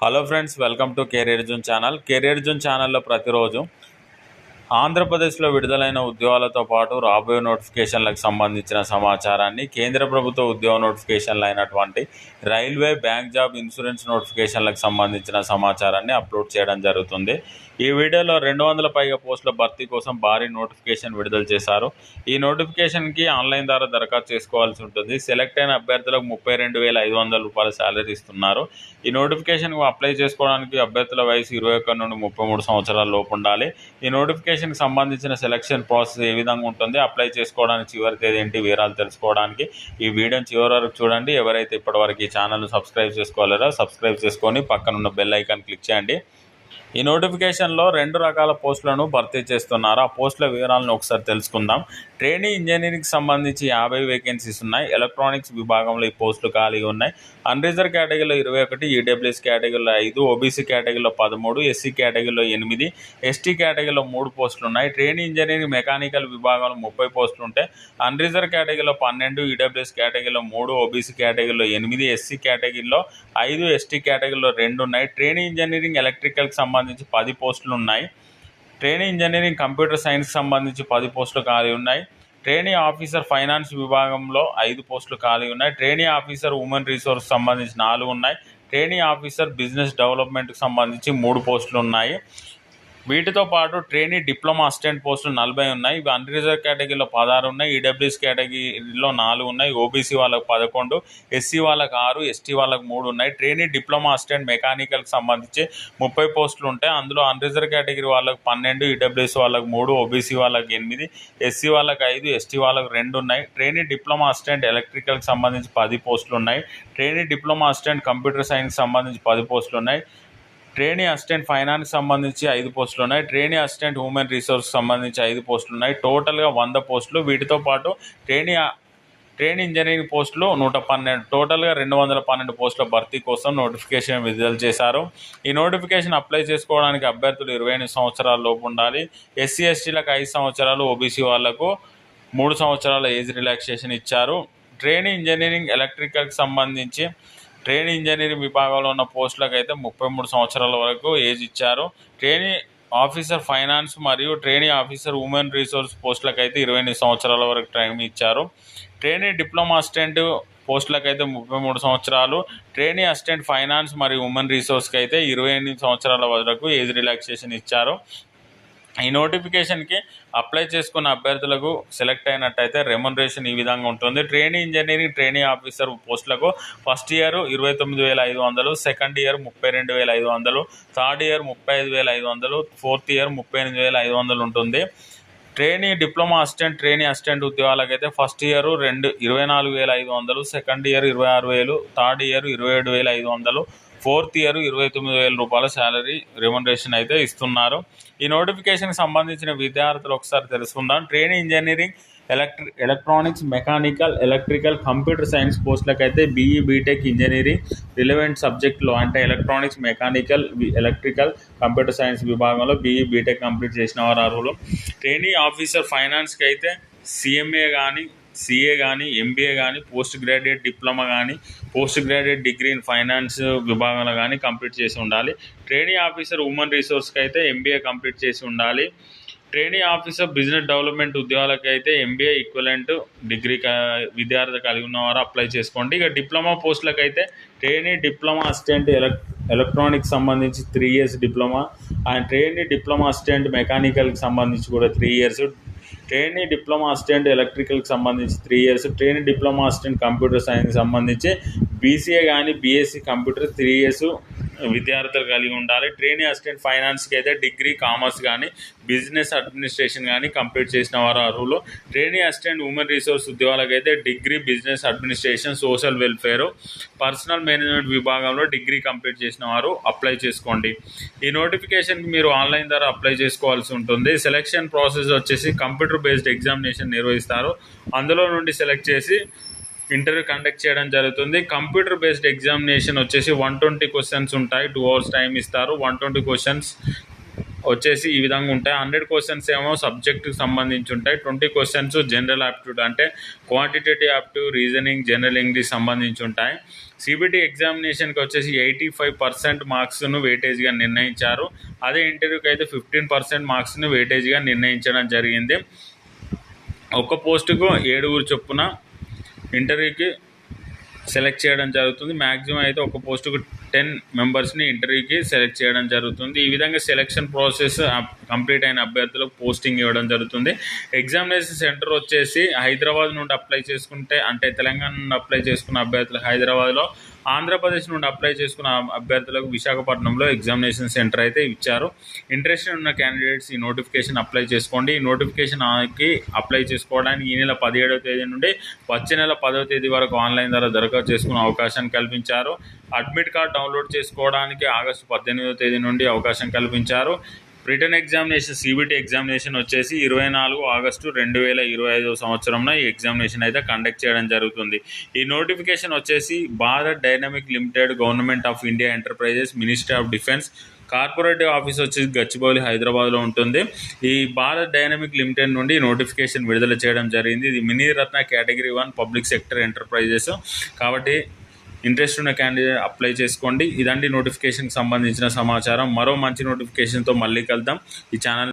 Hello friends welcome to career zone channel. Career zone ఛానల్లో ప్రతిరోజు ఆంధ్రప్రదేశ్లో విడుదలైన ఉద్యోగాలతో పాటు రాబోయే నోటిఫికేషన్లకు సంబంధించిన సమాచారాన్ని కేంద్ర ప్రభుత్వ ఉద్యోగ నోటిఫికేషన్లు అయినటువంటి రైల్వే బ్యాంక్ జాబ్ ఇన్సూరెన్స్ నోటిఫికేషన్లకు సంబంధించిన సమాచారాన్ని అప్లోడ్ చేయడం జరుగుతుంది. ఈ వీడియోలో రెండు వందల పైగా పోస్టుల భర్తీ కోసం భారీ నోటిఫికేషన్ విడుదల చేశారు. ఈ నోటిఫికేషన్కి ఆన్లైన్ ద్వారా దరఖాస్తు చేసుకోవాల్సి ఉంటుంది. సెలెక్ట్ అయిన అభ్యర్థులకు ముప్పై రెండు వేల ఐదు వందల రూపాయల శాలరీ ఇస్తున్నారు. ఈ నోటిఫికేషన్కు అప్లై చేసుకోవడానికి అభ్యర్థుల వయసు ఇరవై ఒక్క నుండి ముప్పై మూడు సంవత్సరాల లోపు ఉండాలి. ఈ నోటిఫికేషన్కి సంబంధించిన సెలక్షన్ ప్రాసెస్ ఏ విధంగా ఉంటుంది అప్లై చేసుకోవడానికి చివరి తేదీ ఏంటి వివరాలు తెలుసుకోవడానికి ఈ వీడియోని చివరి వరకు చూడండి. ఎవరైతే ఇప్పటివరకు ఈ ఛానల్ సబ్స్క్రైబ్ చేసుకోలేరో సబ్స్క్రైబ్ చేసుకొని పక్కనున్న బెల్ ఐకాన్ క్లిక్ చేయండి. ఈ నోటిఫికేషన్లో రెండు రకాల పోస్టులను భర్తీ చేస్తున్నారు. ఆ పోస్టుల వివరాలను ఒకసారి తెలుసుకుందాం. ట్రైనీ ఇంజనీరింగ్కి సంబంధించి యాభై వేకెన్సీస్ ఉన్నాయి. ఎలక్ట్రానిక్స్ విభాగంలో ఈ పోస్టులు ఖాళీగా ఉన్నాయి. అన్రిజర్వ్ కేటగిరీలో ఇరవై ఒకటి ఈడబ్ల్యూఎస్ కేటగిరీలో ఐదు ఓబీసీ కేటగిరీలో పదమూడు ఎస్సీ కేటగిరీలో ఎనిమిది ఎస్టీ కేటగిరీలో మూడు పోస్టులు ఉన్నాయి. ట్రైనీ ఇంజనీరింగ్ మెకానికల్ విభాగంలో ముప్పై పోస్టులు ఉంటాయి. అన్రిజర్వ్ కేటగిరీలో పన్నెండు ఈడబ్ల్యూఎస్ కేటగిరీలో మూడు ఓబీసీ కేటగిరీలో ఎనిమిది ఎస్సీ కేటగిరీలో ఐదు ఎస్టీ కేటగిరీలో రెండు ఉన్నాయి. ట్రైనింగ్ ఇంజనీరింగ్ ఎలక్ట్రికల్కి సంబంధించి పది పోస్టులు ఉన్నాయి. ట్రైనింగ్ ఇంజనీరింగ్ కంప్యూటర్ సైన్స్కి సంబంధించి పది పోస్టులు ఖాళీ ఉన్నాయి. ట్రైనింగ్ ఆఫీసర్ ఫైనాన్స్ విభాగంలో ఐదు పోస్టులు ఖాళీ ఉన్నాయి. ట్రైనింగ్ ఆఫీసర్ ఉమెన్ రిసోర్స్ సంబంధించి నాలుగు ఉన్నాయి. ట్రైనింగ్ ఆఫీసర్ బిజినెస్ డెవలప్మెంట్కి సంబంధించి మూడు పోస్టులు ఉన్నాయి. వీటితో పాటు ట్రైనీ డిప్లొమా అసిస్టెంట్ పోస్టులు నలభై ఉన్నాయి. ఇవి అన్రిజర్వ్ కేటగిరీలో పదహారు ఉన్నాయి. ఈడబ్ల్యూఎస్ కేటగిరీలో నాలుగు ఉన్నాయి. ఓబీసీ వాళ్ళకు పదకొండు ఎస్సీ వాళ్ళకు ఆరు ఎస్టీ వాళ్ళకు మూడు ఉన్నాయి. ట్రైనీ డిప్లొమా అసిస్టెంట్ మెకానికల్కి సంబంధించి ముప్పై పోస్టులు ఉంటాయి. అందులో అన్రిజర్వ్ కేటగిరీ వాళ్ళకు పన్నెండు ఈడబ్ల్యూఎస్ వాళ్ళకు మూడు ఓబీసీ వాళ్ళకి ఎనిమిది ఎస్సీ వాళ్ళకి ఐదు ఎస్టీ వాళ్ళకు రెండు ఉన్నాయి. ట్రైనీ డిప్లొమా అసిస్టెంట్ ఎలక్ట్రికల్కి సంబంధించి పది పోస్టులు ఉన్నాయి. ట్రైనీ డిప్లొమా అసిస్టెంట్ కంప్యూటర్ సైన్స్కి సంబంధించి పది పోస్టులు ఉన్నాయి. ట్రైనీ అసిస్టెంట్ ఫైనాన్స్ సంబంధించి ఐదు పోస్టులు ఉన్నాయి. ట్రైనీ అసిస్టెంట్ హ్యూమన్ రిసోర్స్ సంబంధించి ఐదు పోస్టులు ఉన్నాయి. టోటల్గా వంద పోస్టులు. వీటితో పాటు ట్రైనీ ట్రైన్ ఇంజనీరింగ్ పోస్టులు నూట పన్నెండు టోటల్గా రెండు వందల పన్నెండు పోస్టుల భర్తీ కోసం నోటిఫికేషన్ విడుదల చేశారు. ఈ నోటిఫికేషన్ అప్లై చేసుకోవడానికి అభ్యర్థులు ఇరవై ఎనిమిది సంవత్సరాల లోపు ఉండాలి. ఎస్సీ ఎస్టీలకు ఐదు సంవత్సరాలు ఓబీసీ వాళ్ళకు మూడు సంవత్సరాల ఏజ్ రిలాక్సేషన్ ఇచ్చారు. ట్రైన్ ఇంజనీరింగ్ ఎలక్ట్రికల్కి సంబంధించి ట్రైన్ ఇంజనీరింగ్ విభాగంలో ఉన్న పోస్టులకు అయితే ముప్పై మూడు సంవత్సరాల వరకు ఏజ్ ఇచ్చారు. ట్రైనీ ఆఫీసర్ ఫైనాన్స్ మరియు ట్రైనీ ఆఫీసర్ ఉమెన్ రిసోర్స్ పోస్టులకు అయితే ఇరవై ఎనిమిది సంవత్సరాల వరకు టైం ఇచ్చారు. ట్రైనీ డిప్లొమా అసిస్టెంట్ పోస్టులకు అయితే ముప్పై మూడు సంవత్సరాలు. ట్రైనీ అసిస్టెంట్ ఫైనాన్స్ మరియు ఉమెన్ రిసోర్స్కి అయితే ఇరవై ఎనిమిది సంవత్సరాల వరకు ఏజ్ రిలాక్సేషన్ ఇచ్చారు. ఈ నోటిఫికేషన్కి అప్లై చేసుకున్న అభ్యర్థులకు సెలెక్ట్ అయినట్టయితే రెమ్యునరేషన్ ఈ విధంగా ఉంటుంది. ట్రైనీ ఇంజనీరింగ్ ట్రైనీ ఆఫీసర్ పోస్టులకు ఫస్ట్ ఇయర్ ఇరవై తొమ్మిది వేల ఐదు వందలు సెకండ్ ఇయర్ ముప్పై రెండు వేల ఐదు వందలు థర్డ్ ఇయర్ ముప్పై ఐదు వేల ఐదు వందలు ఫోర్త్ ఇయర్ ముప్పై ఎనిమిది వేల ఐదు వందలు ఉంటుంది. Trainee diploma assistant trainee assistant ఉద్యోగాలకైతే first year రెండు ఇరవై నాలుగు వేల ఐదు వందలు సెకండ్ ఇయర్ ఇరవై ఆరు వేలు థర్డ్ ఇయర్ ఇరవై ఏడు వేల ఐదు వందలు ఫోర్త్ ఇయర్ ఇరవై తొమ్మిది వేల రూపాయల శాలరీ రెమ్యునరేషన్ అయితే ఇస్తున్నారు. ఈ నోటిఫికేషన్కి సంబంధించిన విద్యార్థులు ఒకసారి తెలుసుకుందాం. Train engineering ఎలక్ట్రి electronics mechanical electrical computer science పోస్టులకైతే BE BTech engineering relevant సబ్జెక్టులో అంటే electronics mechanical electrical computer science విభాగంలో బీఈ బీటెక్ కంప్లీట్ చేసిన వారు అర్హులు. ట్రైనింగ్ ఆఫీసర్ ఫైనాన్స్కి అయితే సిఎంఏ కానీ సిఏ కానీ ఎంబీఏ కానీ పోస్ట్ గ్రాడ్యుయేట్ డిప్లొమా కానీ post graduate degree in finance విభాగంలో కానీ కంప్లీట్ చేసి ఉండాలి. ట్రైనింగ్ ఆఫీసర్ ఉమెన్ రిసోర్స్కి అయితే ఎంబీఏ కంప్లీట్ చేసి ఉండాలి. ట్రైనింగ్ ఆఫీసర్ బిజినెస్ డెవలప్మెంట్ ఉద్యోగాలకు అయితే ఎంబీఏ ఈక్వలెంట్ డిగ్రీ విద్యార్థి కలిగి ఉన్నవారు అప్లై చేసుకోండి. ఇక డిప్లొమా పోస్టులకు అయితే ట్రైనింగ్ డిప్లొమా అసిస్టెంట్ ఎలక్ ఎలక్ట్రానిక్స్ సంబంధించి three years diploma and training diploma assistant మెకానికల్కి సంబంధించి కూడా three years trainee diploma assistant ఎలక్ట్రికల్కి సంబంధించి three years trainee diploma assistant computer science సంబంధించి బీసీఏ కానీ బీఎస్సీ కంప్యూటర్ త్రీ ఇయర్స్ విద్యార్థులు కలిగి ఉండాలి. ట్రైనీ అసిస్టెంట్ ఫైనాన్స్కి అయితే డిగ్రీ కామర్స్ కానీ బిజినెస్ అడ్మినిస్ట్రేషన్ కానీ కంప్లీట్ చేసిన వారు అర్హులు ట్రైనీ అసిస్టెంట్ ఉమెన్ రిసోర్స్ ఉద్యోగాలకు అయితే degree business administration social welfare personnel management విభాగంలో డిగ్రీ కంప్లీట్ చేసిన వారు అప్లై చేసుకోండి. ఈ నోటిఫికేషన్కి మీరు ఆన్లైన్ ద్వారా అప్లై చేసుకోవాల్సి ఉంటుంది. సెలెక్షన్ ప్రాసెస్ వచ్చేసి కంప్యూటర్ బేస్డ్ ఎగ్జామినేషన్ నిర్వహిస్తారు. అందులో నుండి సెలెక్ట్ చేసి ఇంటర్వ్యూ కండక్ట్ చేయడం జరుగుతుంది. కంప్యూటర్ బేస్డ్ ఎగ్జామినేషన్ వచ్చేసి వన్ ట్వంటీ క్వశ్చన్స్ ఉంటాయి. టూ అవర్స్ టైం ఇస్తారు. వన్ ట్వంటీ క్వశ్చన్స్ వచ్చేసి ఈ విధంగా ఉంటాయి. హండ్రెడ్ క్వశ్చన్స్ ఏమో సబ్జెక్ట్కి సంబంధించి ఉంటాయి. ట్వంటీ క్వశ్చన్స్ జనరల్ యాప్టిట్యూడ్ అంటే quantitative aptitude reasoning general English సంబంధించి ఉంటాయి. సిబిటి ఎగ్జామినేషన్కి వచ్చేసి ఎయిటీ ఫైవ్ పర్సెంట్ మార్క్స్ను వెయిటేజ్గా నిర్ణయించారు. అదే ఇంటర్వ్యూకి అయితే ఫిఫ్టీన్ పర్సెంట్ మార్క్స్ను వెయిటేజ్గా నిర్ణయించడం జరిగింది. ఒక్క పోస్టుకు ఏడుగురు చొప్పున ఇంటర్వ్యూకి సెలెక్ట్ చేయడం జరుగుతుంది. మ్యాక్సిమం అయితే ఒక పోస్టుకు టెన్ మెంబర్స్ని ఇంటర్వ్యూకి సెలెక్ట్ చేయడం జరుగుతుంది. ఈ విధంగా సెలెక్షన్ ప్రాసెస్ కంప్లీట్ అయిన అభ్యర్థులకు పోస్టింగ్ ఇవ్వడం జరుగుతుంది. ఎగ్జామినేషన్ సెంటర్ వచ్చేసి హైదరాబాద్ నుండి అప్లై చేసుకుంటే అంటే తెలంగాణ నుండి అప్లై చేసుకున్న అభ్యర్థులు హైదరాబాద్లో ఆంధ్రప్రదేశ్ నుండి అప్లై చేసుకున్న అభ్యర్థులకు విశాఖపట్నంలో ఎగ్జామినేషన్ సెంటర్ అయితే ఇచ్చారు. ఇంట్రెస్ట్ ఉన్న క్యాండిడేట్స్ ఈ నోటిఫికేషన్ అప్లై చేసుకోండి. ఈ నోటిఫికేషన్కి అప్లై చేసుకోవడానికి ఈ నెల పదిహేడవ తేదీ నుండి వచ్చే నెల పదవ తేదీ వరకు ఆన్లైన్ ద్వారా దరఖాస్తు చేసుకునే అవకాశం కల్పించారు. అడ్మిట్ కార్డ్ డౌన్లోడ్ చేసుకోవడానికి ఆగస్టు పద్దెనిమిదవ తేదీ నుండి అవకాశం కల్పించారు. రిటర్న్ ఎగ్జామినేషన్ సిబిటి ఎగ్జామినేషన్ వచ్చేసి ఇరవై నాలుగు ఆగస్టు రెండు వేల ఇరవై ఐదో సంవత్సరంలో ఈ ఎగ్జామినేషన్ అయితే కండక్ట్ చేయడం జరుగుతుంది. ఈ నోటిఫికేషన్ వచ్చేసి Bharat dynamic limited government of India enterprises ministry of defence corporative office వచ్చేసి గచ్చిబౌలి హైదరాబాద్లో ఉంటుంది. ఈ భారత్ డైనమిక్ లిమిటెడ్ నుండి నోటిఫికేషన్ విడుదల చేయడం జరిగింది. ఇది mini Ratna category one public sector enterprises. కాబట్టి ఇంట్రెస్ట్ ఉన్న క్యాండిడేట్ అప్లై చేసుకోండి. ఇదండి నోటిఫికేషన్కి సంబంధించిన సమాచారం. మరో మంచి నోటిఫికేషన్తో మళ్ళీ కలుద్దాం. ఈ ఛానల్